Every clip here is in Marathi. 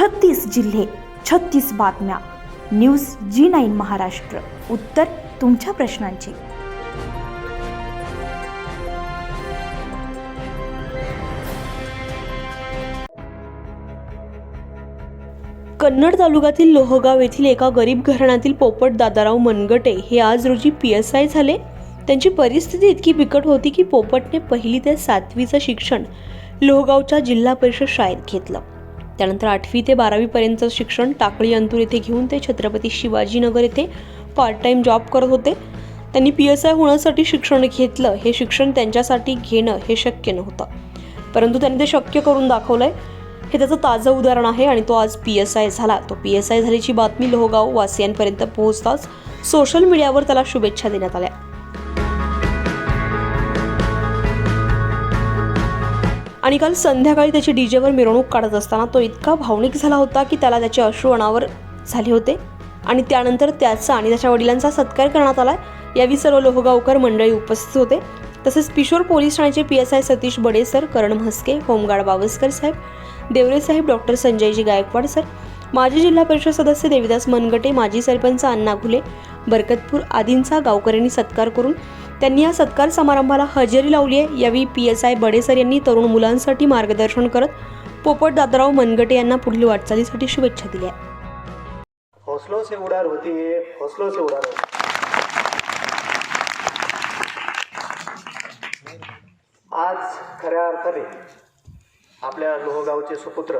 छत्तीस जिल्हे छत्तीस बातम्या. News G nine Maharashtra. उत्तर तुमच्या प्रश्नांची. कन्नड तालुक्यातील लोहगाव येथील एका गरीब घराण्यातील पोपट दादाराव मनगटे हे आज रोजी पी एस आय झाले. त्यांची परिस्थिती इतकी बिकट होती की पोपटने पहिली ते सातवीचं शिक्षण लोहगावच्या जिल्हा परिषद शाळेत घेतलं. त्यानंतर आठवी ते बारावीपर्यंतचं शिक्षण टाकळी अंतूर येथे घेऊन ते छत्रपती शिवाजीनगर येथे पार्ट टाईम जॉब करत होते. त्यांनी पी एस आय होण्यासाठी शिक्षण घेतलं. हे शिक्षण त्यांच्यासाठी घेणं हे शक्य नव्हतं. परंतु त्यांनी ते शक्य करून दाखवलं आहे हे त्याचं ताजं उदाहरण आहे आणि तो आज पी एस आय झाला. तो पी एस आय झाल्याची बातमी लोहगाव वासियांपर्यंत पोहोचताच सोशल मीडियावर त्याला शुभेच्छा देण्यात आल्या. आणि काल संध्याकाळी त्याची डीजेवर मिरवणूक काढत असताना तो इतका भावनिक झाला होता की त्याला त्याचे अश्रू अनावर झाले होते. आणि त्यानंतर त्याचा आणि त्याच्या वडिलांचा सत्कार करण्यात आला. यावेळी सर्व लोहगावकर मंडळी उपस्थित होते. तसेच पिशोर पोलीस ठाण्याचे P S I Satish Bade sir Karan Mhaske home guard Bawaskar साहेब देवरे साहेब डॉक्टर संजयजी गायकवाड सर माजी जिल्हा परिषद सदस्य देविदास मनगटे माजी सरपंच अण्णा घुले बरकतपूर आदींचा गावकऱ्यांनी सत्कार करून त्यांनी या सत्कार समारंभाला हजेरी लावली आहे. यावेळी पी एस आय बडेसर यांनी तरुण मुलांसाठी मार्गदर्शन करत पोपट दादराव मनगटे यांना पुढील वाटचालीसाठी शुभेच्छा दिल्या हौसलों से उड़ार होती है हौसलों से उड़ार होती आज खऱ्या अर्थाने आपल्या लोहगावचे सुपुत्र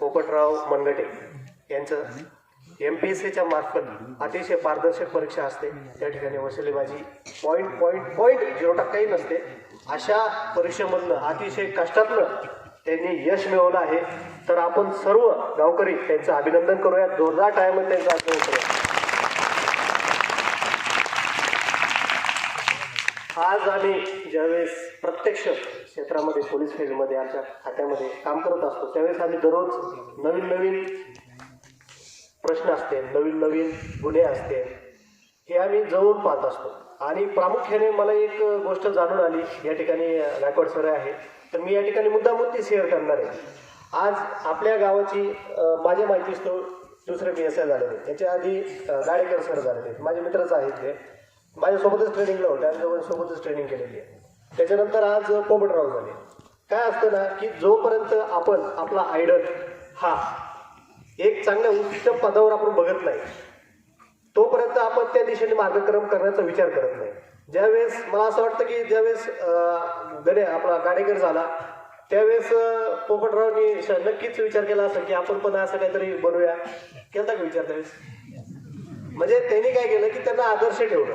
पोपटराव मनगटे यांचं एम पी एस सीच्या मार्फत अतिशय पारदर्शक परीक्षा असते. त्या ठिकाणी वसुलीबाजी पॉईंट पॉईंट पॉईंट झिरो टक्काही नसते. अशा परीक्षेमधनं अतिशय कष्टातनं त्यांनी यश मिळवलं आहे. तर आपण सर्व गावकरी त्यांचं अभिनंदन करूया जोरदार टायमात त्यांचं अभिनंदन करूया आज आम्ही ज्यावेळेस प्रत्यक्ष क्षेत्रामध्ये पोलीस फील्डमध्ये आमच्या खात्यामध्ये काम करत असतो त्यावेळेस आम्ही दररोज नवीन नवीन प्रश्न असते नवीन नवीन गुन्हे असते. हे आम्ही जवळ पाहत असतो. आणि प्रामुख्याने मला एक गोष्ट जाणून आली या ठिकाणी गायकवाड सर आहे. तर मी या ठिकाणी मुद्दा ती शेअर करणार आहे. आज आपल्या गावाची माझ्या माहितीस तो दुसरे पी एस आय झालेले त्याच्या आधी गाडेकर सर झालेले माझे मित्रच आहेत. ते माझ्यासोबतच ट्रेनिंगला होते. आणि सोबतच ट्रेनिंग केलेली आहे. त्याच्यानंतर आज पोपटराव झाले. काय असतं ना की जोपर्यंत आपण आपला आयडल हा एक चांगल्या उच्च पदावर आपण बघत नाही. तोपर्यंत आपण त्या दिशेने मार्गक्रम करण्याचा विचार करत नाही. ज्यावेळेस मला असं वाटतं की ज्यावेळेस गणे आपला गाडेकर झाला त्यावेळेस पोपटरावनी श- नक्कीच विचार केला असं की आपण पण असं काहीतरी बनवूया. केला का विचार त्यावेळेस? म्हणजे त्यांनी काय केलं की त्यांना आदर्श ठेवलं.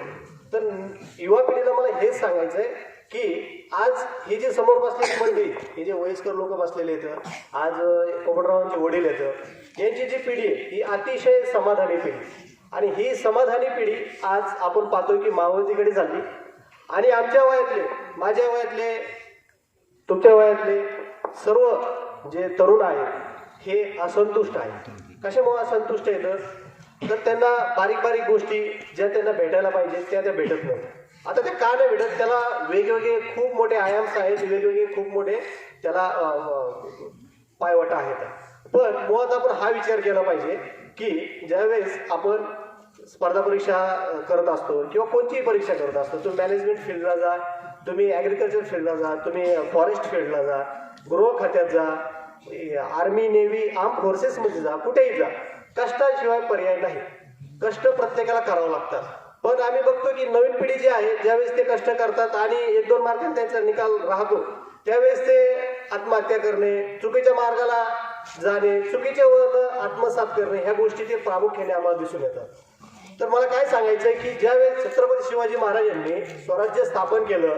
तर युवा पिढीला मला हेच सांगायचं आहे की आज हे जे समोर बसलेली मंडळी हे जे वयस्कर लोक बसलेले आहेत आज अं, वडील आहेत यांची जी पिढी आहे ही अतिशय समाधानी पिढी. आणि ही समाधानी पिढी आज आपण पाहतोय की मावळतीकडे झाली आणि आमच्या वयातले माझ्या वयातले तुमच्या वयातले सर्व जे तरुण आहेत हे असंतुष्ट आहेत. कशामुळे असंतुष्ट आहेत? तर त्यांना बारीक बारीक गोष्टी ज्या त्यांना भेटायला पाहिजे त्या त्या भेटत नाही आता ते का नाही भेटत? त्याला वेगवेगळे खूप मोठे आयाम्स आहेत वेगवेगळे खूप मोठे त्याला अं, पायवाटा आहेत. पण मुळात आपण हा विचार केला पाहिजे की ज्यावेळेस आपण स्पर्धा परीक्षा करत असतो किंवा कोणतीही परीक्षा करत असतो तुम्ही मॅनेजमेंट फील्डला जा तुम्ही ॲग्रिकल्चर फील्डला जा तुम्ही फॉरेस्ट फील्डला जा गृह खात्यात जा आर्मी नेव्ही आर्म फोर्सेसमध्ये जा कुठेही जा कष्टाशिवाय पर्याय नाही. कष्ट प्रत्येकाला करावं लागतात. पण आम्ही बघतो की नवीन पिढी जी आहे ज्यावेळेस ते कष्ट करतात आणि एक दोन मार्कांनी त्यांचा निकाल राहतो त्यावेळेस ते आत्महत्या करणे चुकीच्या मार्गाला जाणे चुकीच्या वर्ण आत्मसात करणे ह्या गोष्टी ते प्रामुख्याने आम्हाला दिसून येतात. तर मला काय सांगायचं आहे की ज्यावेळेस छत्रपती शिवाजी महाराजांनी स्वराज्य स्थापन केलं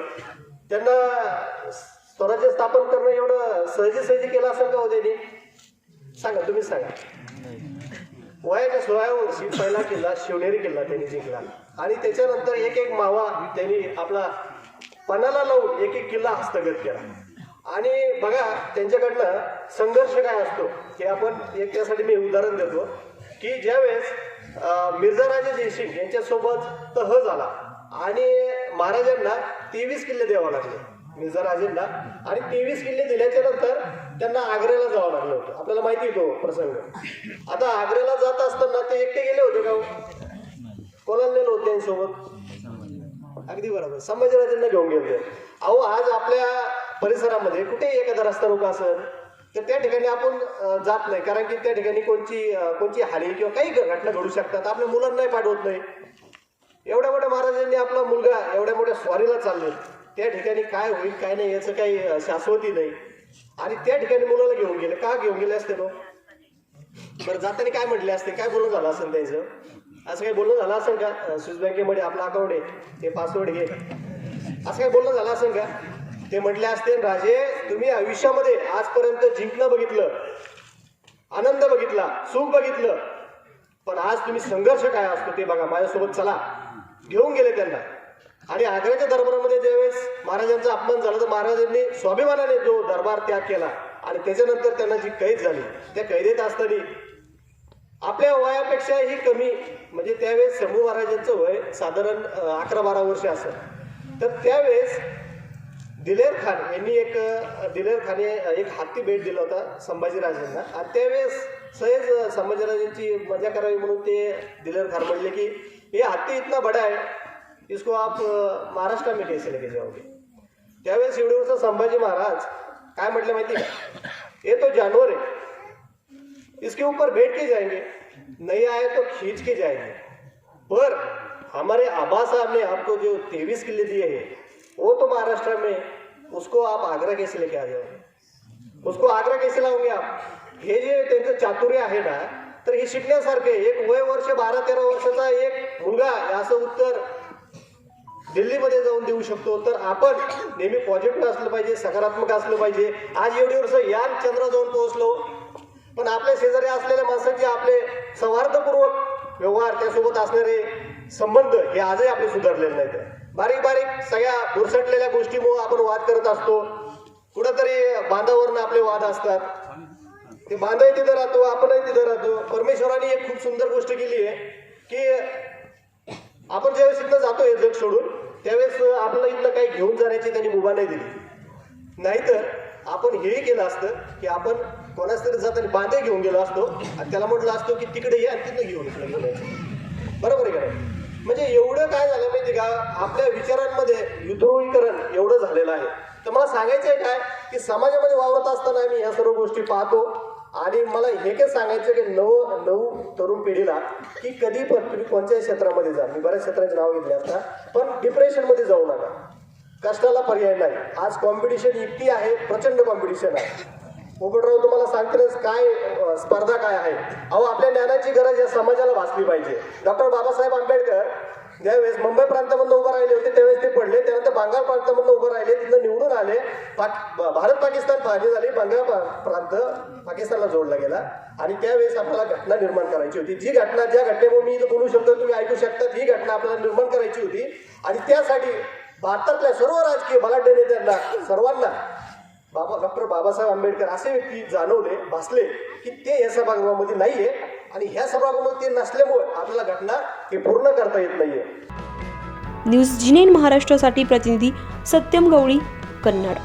त्यांना स्वराज्य स्थापन करणं एवढं सहजी केलं असेल का हो त्यांनी? सांगा तुम्हीच सांगा. वयाच्या सोळाव्या वर्षी पहिला किल्ला शिवनेरी किल्ला त्यांनी जिंकला. आणि त्याच्यानंतर एक एक मावा त्यांनी आपला पणाला लावून एक एक किल्ला हस्तगत केला. आणि बघा त्यांच्याकडनं संघर्ष काय असतो हे आपण एक त्यासाठी मी उदाहरण देतो की ज्यावेळेस मिर्झा राजे जयसिंग यांच्यासोबत तह झाला आणि महाराजांना तेवीस किल्ले द्यावे लागले मिर्झा राजेंना आणि तेवीस किल्ले दिल्याच्या नंतर त्यांना आग्र्याला जावं लागलं होतं. आपल्याला माहिती आहे तो प्रसंग. आता आग्र्याला जात असताना ते एकटे गेले होते का हो? कोणाला नेलं होतं त्यांच्यासोबत अगदी बरोबर. संभाजीराजेंना घेऊन गेले अहो आज आपल्या परिसरामध्ये कुठे एखादा रस्ता रोका असेल तर त्या ठिकाणी आपण जात नाही. कारण की त्या ठिकाणी कोणची कोणची हानी किंवा काही घटना घडू शकतात. आपल्या मुलांनाही पाठवत नाही. एवढ्या मोठ्या महाराजांनी आपला मुलगा एवढ्या मोठ्या स्वारीला चालले. त्या ठिकाणी काय होईल काय नाही याचं काही शाश्वती नाही. आणि त्या ठिकाणी मुलाला घेऊन गेले. का घेऊन गेले असते तो बरं जाताना काय म्हटले असते? काय बोलून झालं असेल त्यांचं? असं काही बोलणं झालं असेल का? स्विस बँकेमध्ये आपलं अकाउंट आहे ते पासवर्ड घे. असं काही बोलणं झालं असेल का? ते म्हटले असते राजे तुम्ही आयुष्यामध्ये आजपर्यंत जिंकणं बघितलं आनंद बघितला सुख बघितलं पण आज तुम्ही संघर्ष काय असतो ते बघा माझ्यासोबत चला. घेऊन गेले त्यांना. आणि आग्र्याच्या दरबारामध्ये ज्यावेळेस महाराजांचा अपमान झाला तर महाराजांनी स्वाभिमानाने जो दरबार त्याग केला आणि त्याच्यानंतर त्यांना जी कैद झाली त्या कैदेत असताना आपल्या वयापेक्षाही कमी म्हणजे त्यावेळेस शंभू महाराजांचं वय साधारण अकरा बारा वर्ष असेल तर त्यावेळेस दिलेर खान यांनी एक दिलेर खान हे एक हत्ती भेट दिला होता संभाजीराजांना. आणि त्यावेळेस सहज संभाजीराजांची मजा करावी म्हणून ते दिलेर खान म्हणले की हे हत्ती इतना बडा आहे इसको आप महाराष्ट्र में कैसे लेके जाओगे? त्यावेळेस शिवडीवरचा संभाजी महाराज काय म्हटलं माहिती हे तो जानवर आहे. इसके ऊपर बैठ के जाएंगे। नहीं आए तो खींच के जाएंगे। पर हमारे आबा साहब ने आपको जो तेईस किले दिए हैं वो तो महाराष्ट्र में उसको आप आगरा कैसे लेके आ जाओगे? उसको आग्रा कैसे लाओगे आप? हे जे त्यांचं चातुर्य आहे ना तर हे शिकण्यासारखे एक वय वर्ष बारा तेरा वर्षाचा एक मुलगा असं उत्तर दिल्लीमध्ये जाऊन देऊ शकतो. तर आपण नेहमी पॉझिटिव्ह असलं पाहिजे सकारात्मक असलं पाहिजे. आज एवढी वर्ष यान चंद्रा जाऊन पोहोचलो पण आपल्या शेजारी असलेल्या माणसांचे आपले सौहार्दपूर्वक व्यवहार त्यासोबत असणारे संबंध हे आजही आपले सुधारलेले नाहीत. बारीक बारीक सगळ्या भुरसटलेल्या गोष्टीमुळे आपण वाद करत असतो. कुठंतरी बांधावरनं आपले वाद असतात. ते बांधाही तिथं राहतो आपणही तिथं राहतो. परमेश्वराने एक खूप सुंदर गोष्ट केली आहे की आपण ज्यावेळेस इथनं हे जग सोडून त्यावेळेस आपल्याला इथलं काही घेऊन जाण्याची त्यांनी मुभा नाही दिली. नाहीतर आपण हेही केलं असतं की आपण कोणाच तरी जाताना बांधे घेऊन गेलो असतो आणि त्याला म्हटलं असतो की तिकडे ये आणि तिथं घेऊन इकडे घेऊन बरोबर आहे का म्हणजे एवढं काय झालं माहिती का? आपल्या विचारांमध्ये विद्रोहीकरण एवढं झालेलं आहे. तर मला सांगायचं आहे काय? की समाजामध्ये वावरत असताना आम्ही ह्या सर्व गोष्टी पाहतो. आणि मला हे काय सांगायचं की नऊ नऊ तरुण पिढीला की कधी पण तुम्ही कोणत्याही क्षेत्रामध्ये जा. मी बऱ्याच क्षेत्रांचे नाव घेतले असता. पण डिप्रेशनमध्ये जाऊ नका. कष्टाला पर्याय नाही. आज कॉम्पिटिशन इतकी आहे प्रचंड कॉम्पिटिशन आहे. पोपटराव तुम्हाला सांगतेस काय स्पर्धा काय आहे? अहो आपल्या ज्ञानाची गरज या समाजाला भासली पाहिजे. डॉक्टर बाबासाहेब आंबेडकर ज्यावेळेस मुंबई प्रांतामधून उभं राहिले होते त्यावेळेस ते पडले. त्यानंतर बंगाल प्रांतामधून उभं राहिले तिथं निवडून आले. भारत पाकिस्तान पाहणी झाली. बंगाल प्रांत पाकिस्तानला जोडला गेला. आणि त्यावेळेस आपल्याला घटना निर्माण करायची होती. जी घटना ज्या घटनेमुळे मी इथं बोलू शकतो तुम्ही ऐकू शकता ही घटना आपल्याला निर्माण करायची होती. आणि त्यासाठी भारतातल्या सर्व राजकीय बलाढ्य नेत्यांना सर्वांना बाबा डॉक्टर बाबासाहेब आंबेडकर असे व्यक्ती जाणवले भासले की ते या सभागृहामध्ये नाहीये आणि ह्या सभागृहामध्ये ते नसल्यामुळे आपल्याला घटना हे पूर्ण करता येत नाहीये. न्यूज जिनेन महाराष्ट्रासाठी प्रतिनिधी सत्यम गवळी कन्नड.